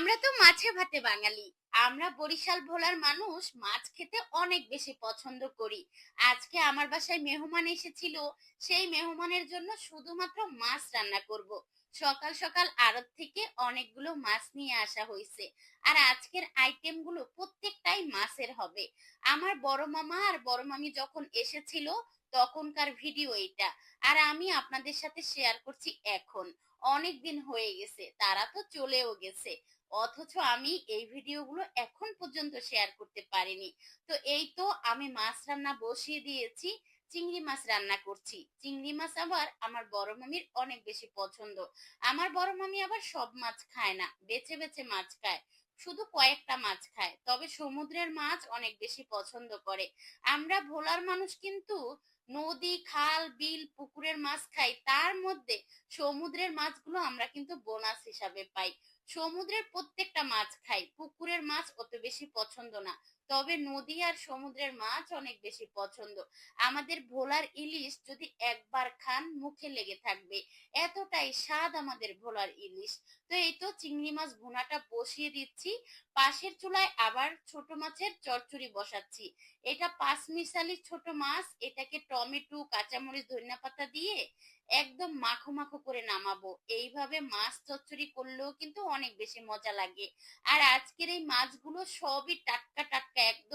আমরা তো মাছে ভাতে বাঙালি। আমরা বরিশাল ভোলার মানুষ, মাছ খেতে অনেক বেশি পছন্দ করি। আজকে আমার বাসায় মেহমান এসেছিল, সেই মেহমানের জন্য শুধুমাত্র মাছ রান্না করব। সকাল সকাল আড়ত থেকে অনেকগুলো মাছ নিয়ে আসা হয়েছে আর আজকের আইটেমগুলো প্রত্যেকটাই মাছের হবে। আমার বড় মামা আর বড় মামি যখন এসেছিল তখনকার ভিডিও এটা আর আমি আপনাদের সাথে শেয়ার করছি এখন। অনেক দিন হয়ে গেছে, তারা তো চলেও গেছে। অথচ আমি এই ভিডিওগুলো এখন পর্যন্ত শেয়ার করতে পারিনি। তো এই তো আমি মাছ রান্না বসিয়ে দিয়েছি, চিংড়ি মাছ রান্না করছি। চিংড়ি মাছ আবার আমার বড় মামির অনেক বেশি পছন্দ। আমার বড় মামি আবার সব মাছ খায় না, বেছে বেছে মাছ খায়। শুধু কয়েকটা মাছ খায়, তবে সমুদ্রের মাছ অনেক বেশি পছন্দ করে। আমরা ভোলার মানুষ কিন্তু নদী, খাল, বিল, পুকুরের মাছ খাই। তার মধ্যে সমুদ্রের মাছগুলো আমরা কিন্তু বোনাস হিসাবে পাই। সমুদ্রের প্রত্যেকটা মাছ খাই। পুকুরের মাছ অত বেশি পছন্দ না। তবে নদী আর সমুদ্রের মাছ অনেক বেশি পছন্দ। আমাদের ভোলার ইলিশ যদি একবার খান, মুখে লেগে থাকবে। এতটাই স্বাদ আমাদের ভোলার ইলিশ। তো এই তো চিংড়ি মাছ ভুনাটা বসিয়ে দিচ্ছি। পাশের চুলায় আবার ছোট মাছের চচ্চড়ি বসাচ্ছি। এটা পাঁচ মিশালি ছোট মাছ, এটাকে টমেটো, কাঁচামরিচ, ধনিয়া পাতা দিয়ে একদম মাখো মাখো করে নামাবো। এইভাবে মাছ চচ্চড়ি করলেও কিন্তু অনেক বেশি মজা লাগে। আর আজকের এই মাছগুলো সবই টাটকা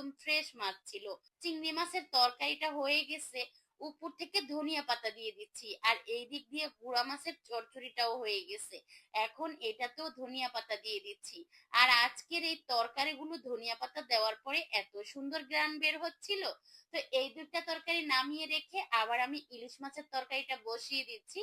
একদম ফ্রেশ মাছ ছিল। চিংড়ি মাছের তরকারিটা হয়ে গেছে। উপর থেকে ধনিয়া পাতা দিয়ে দিচ্ছি। আর এই দিক দিয়ে গুড়া মাছের চচ্চড়িটাও হয়ে গেছে। এখন এটাতেও ধনিয়া পাতা দিয়ে দিচ্ছি। আর আজকের এই তরকারিগুলো ধনিয়া পাতা দেওয়ার পরে এত সুন্দর গ্রান বের হচ্ছিল। তো এই দুটা তরকারি নামিয়ে রেখে আবার আমি ইলিশ মাছের তরকারিটা বসিয়ে দিচ্ছি।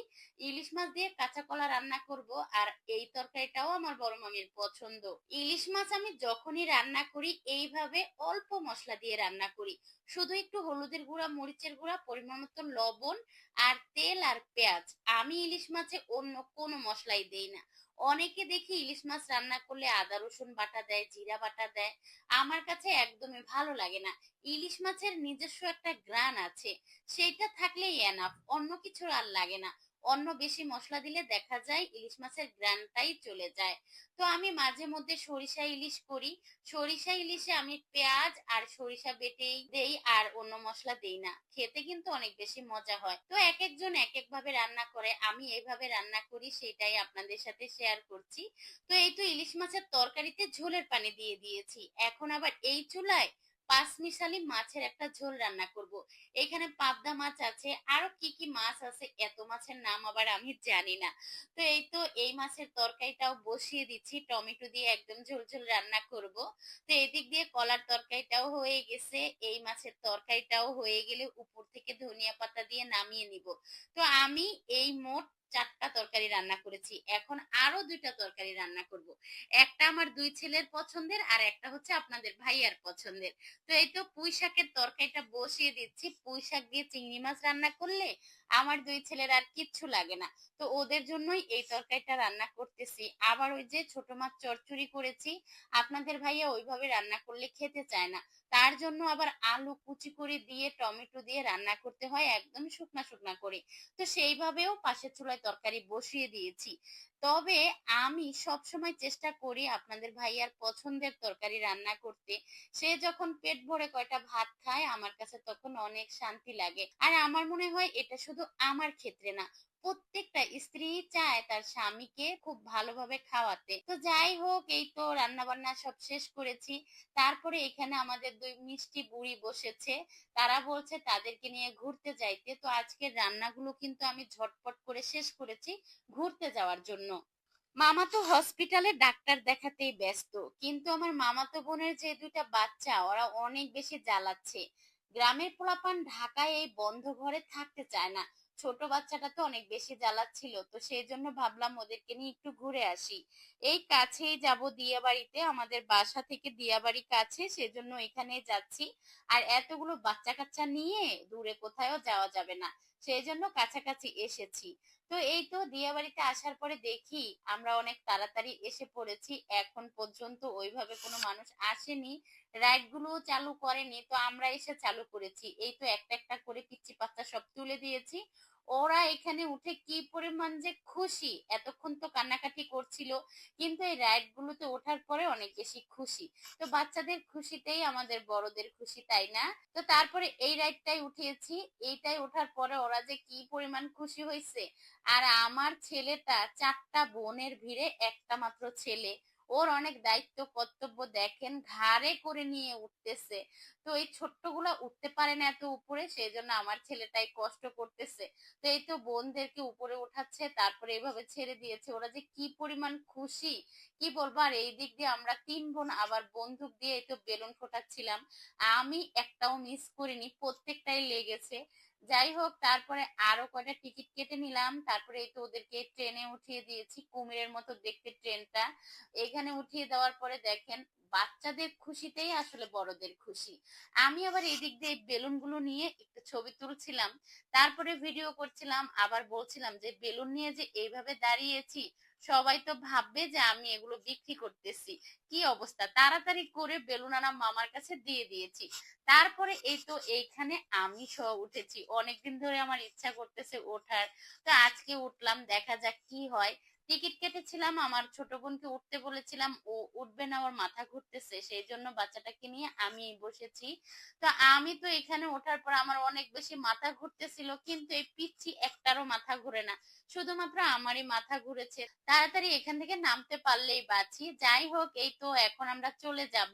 ইলিশ মাছ দিয়ে কাঁচা কলা রান্না করব আর এই তরকারিটাও আমার বড় মামির পছন্দ। ইলিশ মাছ আমি যখনই রান্না করি, এইভাবে অল্প মশলা দিয়ে রান্না করি। শুধু একটু হলুদের গুঁড়া, মরিচের গুঁড়া পরিমাণ মতো লবণ আর তেল আর পেঁয়াজ। আমি ইলিশ মাছে অন্য কোনো মশলাই দেই না। অনেকে দেখি ইলিশ মাছ রান্না করলে আদা, রসুন বাটা দেয়, জিরা বাটা দেয়। আমার কাছে একদমই ভালো লাগে না। ইলিশ মাছের নিজস্ব একটা গ্রান আছে। সেইটা থাকলেই এনাফ অন্য কিছু আর লাগে না। অন্য বেশি মশলা দিলে দেখা যায় ইলিশ মাছের গ্রানটাই চলে যায়। তো আমি মাঝে মধ্যে সরিষা ইলিশ করি। সরিষা ইলিশে আমি পেঁয়াজ আর সরিষা বেটেই দেই আর অন্য মশলা দেই না। খেতে কিন্তু অনেক বেশি মজা হয়। তো এক একজন এক এক ভাবে রান্না করে, আমি এইভাবে রান্না করি, সেটাই আপনাদের সাথে শেয়ার করছি। তো এই তো ইলিশ মাছের তরকারিতে ঝোলের পানি দিয়ে দিয়েছি। এখন আবার এই চুলায় পাঁচ মিশালি মাছের একটা ঝোল রান্না করব। এখানে পাবদা মাছ আছে, আরও কি কি মাছ আছে, এত মাছের নাম আবার আমি জানি না। তো এই তো এই মাছের তরকারিটাও বসিয়ে দিচ্ছি, টমেটো দিয়ে একদম ঝোল ঝোল রান্না করব। তো এদিক দিয়ে কলার তরকারিটাও হয়ে গেছে, এই মাছের তরকারিটাও হয়ে গেলে উপর থেকে ধনিয়া পাতা দিয়ে নামিয়ে নিব। তো আমি এই মোট চারটা তরকারি রান্না করেছি। এখন আরও দুইটা তরকারি রান্না করব। একটা আমার দুই ছেলের পছন্দের আর একটা হচ্ছে আপনাদের ভাইয়ার পছন্দের। তো এই তো পুঁই শাকের তরকারিটা বসিয়ে দিচ্ছি। পুঁই শাক দিয়ে চিংড়ি মাছ রান্না করলে আমার দুই ছেলের আর কিচ্ছু লাগে না। তো ওদের জন্যই এই তরকারিটা রান্না করতেছি। আবার ওই যে ছোট মাছ চচ্চড়ি করেছি। আপনাদের ভাইয়া ওইভাবে রান্না করলে খেতে চায় না। তার জন্য আবার আলু কুচি করে দিয়ে, টমেটো দিয়ে রান্না করতে হয় একদম শুকনা শুকনা করে। তো সেইভাবেও পাশের চুলায় তরকারি বসিয়ে দিয়েছি। তবে আমি সব সময় চেষ্টা করি আপনাদের ভাইয়ার পছন্দের তরকারি রান্না করতে। সে যখন পেট ভরে কয়টা ভাত খায়, আমার কাছে তখন অনেক শান্তি লাগে। আর আমার মনে হয় এটা শুধু আমার ক্ষেত্রে না, প্রত্যেকটা স্ত্রী চায় তার স্বামীকে খুব ভালোভাবে খাওয়াতে। তো যাই হোক, এই তো রান্না বান্না সব শেষ করেছি। তারপরে এখানে আমাদের দুই মিষ্টি বুড়ি বসেছে। তারা বলছে তাদেরকে নিয়ে ঘুরতে যাইতে। তো আজকের রান্নাগুলো কিন্তু আমি ঝটপট করে শেষ করেছি ঘুরতে যাওয়ার জন্য। মামা তো হসপিটালে ডাক্তার দেখাতেই ব্যস্ত, কিন্তু আমার মামাতো বোনের যে দুইটা বাচ্চা, ওরা অনেক বেশি জ্বালাচ্ছে। গ্রামের পোলাপান ঢাকায় এই বন্ধ ঘরে থাকতে চায় না। ছোট বাচ্চাটা তো অনেক বেশি জ্বালাচ্ছিল, তো সেই জন্য ভাবলাম ওদেরকে নিয়ে একটু ঘুরে আসি। এই কাছেই যাব দিয়াবাড়িতে, আমাদের বাসা থেকে দিয়াবাড়ি কাছে, সেজন্য এখানে যাচ্ছি। আর এতগুলো বাচ্চা কাচ্চা নিয়ে দূরে কোথাও যাওয়া যাবে না। সেই জন্য কাছাকাছি এসেছি। তো এই তো দিয়া বাড়িতে আসার পরে দেখি আমরা অনেক তাড়াতাড়ি এসে পড়েছি। এখন পর্যন্ত ওইভাবে কোনো মানুষ আসেনি। রাইডগুলো চালু করেনি। তো আমরা এসে চালু করেছি। এই তো একটা একটা করে পিচ্ছি পাত্তা সব তুলে দিয়েছি। ওরা এখানে উঠে কি পরিমাণ যে খুশি, এতক্ষণ তো কান্নাকাটি করছিল, কিন্তু এই রাইড গুলোতে ওঠার পরে অনেক বেশি খুশি। তো বাচ্চাদের খুশিতেই আমাদের বড়দের খুশি, তাই না? তো তারপরে এই রাইডটাই উঠিয়েছি, এইটাই ওঠার পরে ওরা যে কি পরিমাণ খুশি হয়েছে আর আমার ছেলেটা চারটা বোনের ভিড়ে একটা মাত্র ছেলে। ওর অনেক দায়িত্ব, কর্তব্য দেখেন, ঘাড়ে করে নিয়ে উঠতেছে। তো এই ছোট্টগুলা উঠতে পারে না এত উপরে সেই জন্য আমার ছেলেটাই কষ্ট করতেছে। তো এই তো বোনদেরকে উপরে উঠাচ্ছে, তারপরে এভাবে ছেড়ে দিয়েছে। ওরা যে কি পরিমাণ খুশি, কি বলব? আর এই দিক দিয়ে আমরা তিন বোন আবার বন্দুক দিয়ে এই তো বেলুন ফোটাচ্ছিলাম। আমি একটাও মিস করিনি, প্রত্যেকটাই লেগেছে। যাই হোক, তারপরে আরও কয়টা টিকিট কেটে নিলাম। তারপরে এই তো ওদেরকে ট্রেনে উঠিয়ে দিয়েছি, কুমিরের মতো দেখতে ট্রেনটা। এখানে উঠিয়ে দেওয়ার পরে দেখেন, বাচ্চাদের খুশিতেই আসলে বড়দের খুশি। আমি আবার এদিক দিয়ে বেলুনগুলো নিয়ে একটু ছবি তুলছিলাম। তারপরে ভিডিও করছিলাম, আবার বলছিলাম যে, বেলুন নিয়ে যে এইভাবে দাঁড়িয়েছি সবাই তো ভাববে যে আমি এগুলো বিক্রি করতেছি। কি অবস্থা? তাড়াতাড়ি করে বেলুন আনা মামার কাছে দিয়ে দিয়েছি। তারপরে এই তো এইখানে আমি সহ উঠেছি। অনেকদিন ধরে আমার ইচ্ছা করতেছে ওঠার। তো আজকে উঠলাম, দেখা যাক কি হয়। টিকিট কেটেছিলাম, আমার ছোট বোনকে উঠতে বলেছিলাম, ও উঠবে না, ওর মাথা ঘুরতেছে, সেই জন্য বাচ্চাটাকে নিয়ে আমি বসেছি। তো আমি তো এখানে ওঠার পর আমার অনেক বেশি মাথা ঘুরতেছিল, কিন্তু এই পিচ্ছি একটারও মাথা ঘুরে না। শুধুমাত্র আমারই মাথা ঘুরেছে। তাড়াতাড়ি এখান থেকে নামতে পারলেই বাঁচি। যাই হোক, এই তো এখন আমরা চলে যাব।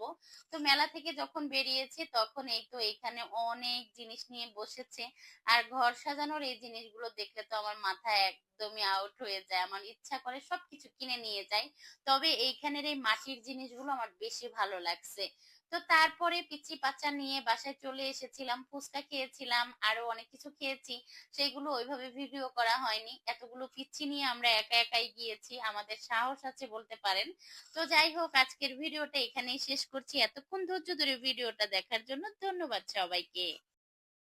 তো মেলা থেকে যখন বেরিয়েছি, তখন এই তো এখানে অনেক জিনিস নিয়ে বসেছে। আর ঘর সাজানোর এই জিনিসগুলো দেখলে তো আমার মাথা এক একদমই আউট হয়ে যায়। আমার ইচ্ছা করে সবকিছু কিনে নিয়ে যাই। তবে এইখানের এই মাটির জিনিসগুলো আমার বেশি ভালো লাগছে। তো তারপরে পিচি পাচা নিয়ে বাসায় চলে এসেছিলাম, ফুচকা খেয়েছিলাম, আরও অনেক কিছু খেয়েছি। সেগুলো ওইভাবে ভিডিও করা হয়নি। এতগুলো পিচি নিয়ে আমরা একা একাই গিয়েছি, আমাদের সাহস আছে বলতে পারেন। তো যাই হোক, আজকের ভিডিওটা এখানেই শেষ করছি। এতক্ষণ ধৈর্য ধরে ভিডিওটা দেখার জন্য ধন্যবাদ সবাইকে।